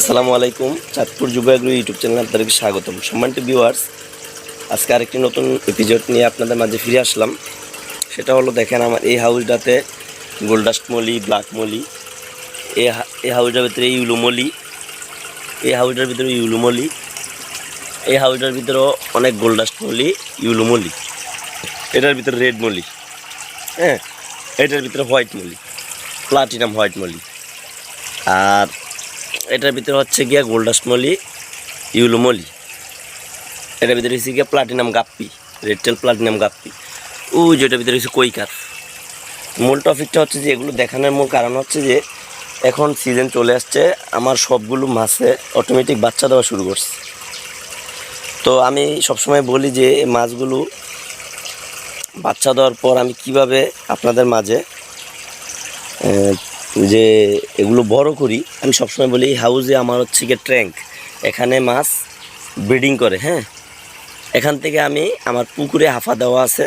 আসসালামু আলাইকুম, চাঁদপুর যুবাগ্রহ ইউটিউব চ্যানেলে আপনাদেরকে স্বাগতম। সম্মানিত ভিউয়ার্স আজকে আরেকটি নতুন এপিসোড নিয়ে আপনাদের মাঝে ফিরে আসলাম। সেটা হলো, দেখেন আমার এই হাউসটাতে gold dust molly black molly এই এই হাউসটার ভিতরে ইউলু মলি এই হাউসটার ভিতরে ইউলু মলি এই হাউসটার ভিতরেও অনেক গোল্ডাস্ট মলি ইউলু মলি। এটার ভিতরে রেড মলি হ্যাঁ এটার ভিতরে white molly platinum white molly. আর এটার ভিতরে হচ্ছে গিয়া গোল্ডাস্ট মলি ইউলো মলি। এটার ভিতরে হচ্ছে গিয়া প্লাটিনাম গাপ্পি রেডটেল প্লাটিনাম গাপ্পি। ও যেটার ভিতরে হচ্ছে কৈকার মূল টপিকটা হচ্ছে যে এগুলো দেখানোর মূল কারণ হচ্ছে যে এখন সিজন চলে আসছে, আমার সবগুলো মাছে অটোমেটিক বাচ্চা দেওয়া শুরু করছে। তো আমি সবসময় বলি যে মাছগুলো বাচ্চা দেওয়ার পর আমি কীভাবে আপনাদের মাঝে যে এগুলো বড় করি, আমি সবসময় বলি হাউজে আমার হচ্ছে গিয়ে ট্র্যাঙ্ক এখানে মাছ ব্রিডিং করে হ্যাঁ? এখান থেকে আমি আমার পুকুরে হাফা দেওয়া আছে,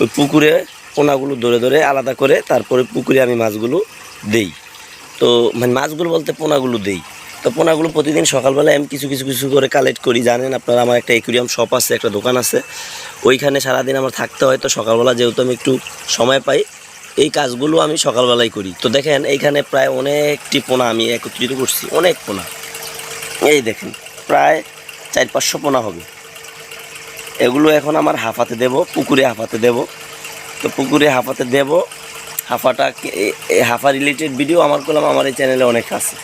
ওই পুকুরে পোনাগুলো ধরে ধরে আলাদা করে তারপরে পুকুরে আমি মাছগুলো দেই। তো মানে মাছগুলো বলতে পোনাগুলো দেই। তো পোনাগুলো প্রতিদিন সকালবেলায় আমি কিছু কিছু কিছু করে কালেক্ট করি। জানেন আপনারা, আমার একটা একুরিয়াম শপ আছে, একটা দোকান আছে। ওইখানে সারাদিন আমার থাকতে হয়। তো সকালবেলা যেহেতু আমি একটু সময় পাই এই কাজগুলো আমি সকালবেলায় করি। তো দেখেন, এইখানে প্রায় অনেকটি পোনা আমি একত্রিত করছি। অনেক পোনা। এই দেখেন, প্রায় চার পাঁচশো পোনা হবে। এগুলো এখন আমার হাফাতে দেব, পুকুরে হাফাতে দেব। তো পুকুরে হাফাতে দেব। হাফাটা হাফা রিলেটেড ভিডিও আমার করলাম আমার এই চ্যানেলে অনেক আছে।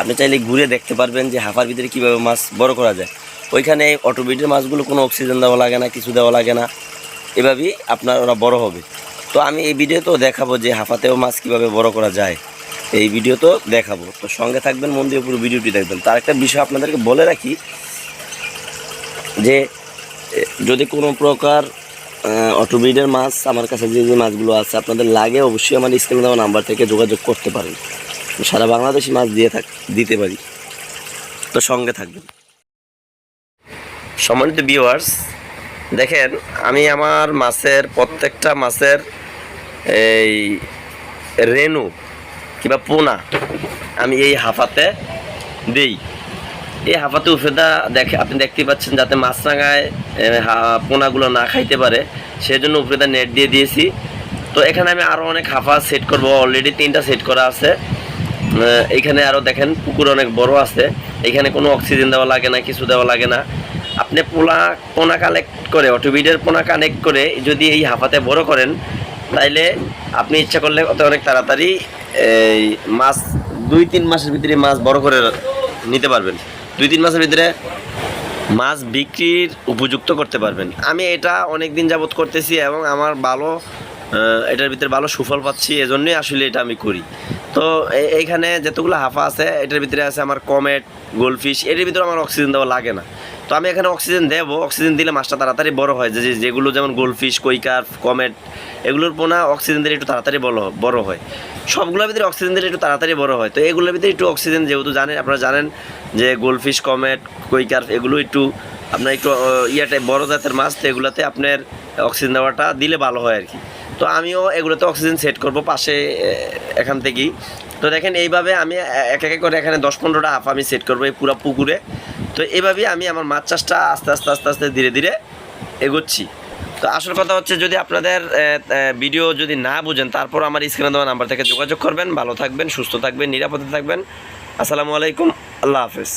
আপনি চাইলে ঘুরে দেখতে পারবেন যে হাফার ভিতরে কীভাবে মাছ বড় করা যায়। ওইখানে অটোবিটের মাছগুলো কোনো অক্সিজেন দেওয়া লাগে না, কিছু দেওয়া লাগে না। এভাবেই আপনার ওরা বড় হবে। তো আমি এই ভিডিওতেও দেখাবো যে হাফাতেও মাছ কীভাবে বড় করা যায়। এই ভিডিও তো দেখাবো। তো সঙ্গে থাকবেন, মন দিয়ে পুরো ভিডিওটি দেখবেন। তার একটা বিষয় আপনাদেরকে বলে রাখি যে যদি কোনো প্রকার অটোবিডের মাছ, আমার কাছে যে যে মাছগুলো আছে, আপনাদের লাগে অবশ্যই আমার স্ক্রিনে দেওয়া নাম্বার থেকে যোগাযোগ করতে পারেন। সারা বাংলাদেশি মাছ দিয়ে থাক, দিতে পারি। তো সঙ্গে থাকবেন। সম্মানিত ভিউয়ার্স দেখেন, আমি আমার মাছের, প্রত্যেকটা মাছের এই রেনু কিংবা পোনা আমি এই হাফাতে দিই। এই হাফাতে উফেদা দেখে আপনি দেখতে পাচ্ছেন যাতে মাছরাঙায় পোনাগুলো না খাইতে পারে। সেজন্য উফেদা নেট দিয়ে দিয়েছি। তো এখানে আমি আরও অনেক হাফা সেট করব অলরেডি তিনটা সেট করা আছে। আহ, এইখানে আরও দেখেন পুকুর অনেক বড় আছে। এখানে কোনো অক্সিজেন দেওয়া লাগে না কিছু দেওয়া লাগে না। আপনি পোনা পোনা কালেক্ট করে অটোবিডের পোনা কানেক্ট করে যদি এই হাফাতে বড় করেন তাইলে আপনি ইচ্ছা করলে অত অনেক তাড়াতাড়ি এই মাছ দুই তিন মাসের ভিতরে মাছ বড় করে নিতে পারবেন। দুই তিন মাসের ভিতরে মাছ বিক্রির উপযুক্ত করতে পারবেন। আমি এটা অনেক দিন যাবত করতেছি এবং আমার ভালো এটার ভিতরে ভালো সুফল পাচ্ছি, এজন্যই আসলে এটা আমি করি। তো এইখানে যতগুলো হাফা আছে, এটার ভিতরে আছে আমার কমেট গোলফিশ এটার ভিতরে আমার অক্সিজেন দেওয়া লাগে না। তো আমি এখানে অক্সিজেন দেবো। অক্সিজেন দিলে মাছটা তাড়াতাড়ি বড় হয়। যে যেগুলো যেমন গোলফিশ কৈকার কমেট এগুলোর পোনা অক্সিজেন দিলে একটু তাড়াতাড়ি বড় বড় হয়। সবগুলোর ভিতরে অক্সিজেন দিলে একটু তাড়াতাড়ি বড় হয়। তো এগুলোর ভিতরে একটু অক্সিজেন যেহেতু জানেন, আপনারা জানেন যে গোলফিশ কমেট কৈকার এগুলো একটু আপনার একটু ইয়েটা বড় জাতের মাছ, তো এগুলোতে আপনার অক্সিজেন দেওয়াটা দিলে ভালো হয় আর কি। তো আমিও এগুলোতে অক্সিজেন সেট করব পাশে এখান থেকেই। তো দেখেন এইভাবে আমি এক এক করে এখানে দশ পনেরোটা হাফ আমি সেট করব এই পুরো পুকুরে। তো এভাবেই আমি আমার মাছ চাষটা আস্তে আস্তে আস্তে আস্তে ধীরে ধীরে এগোচ্ছি। তো আসল কথা হচ্ছে যদি আপনাদের ভিডিও যদি না বুঝেন, তারপর আমার স্ক্রিনে দেওয়া নাম্বার থেকে যোগাযোগ করবেন। ভালো থাকবেন, সুস্থ থাকবেন, নিরাপদে থাকবেন। আসসালামু আলাইকুম, আল্লাহ হাফেজ।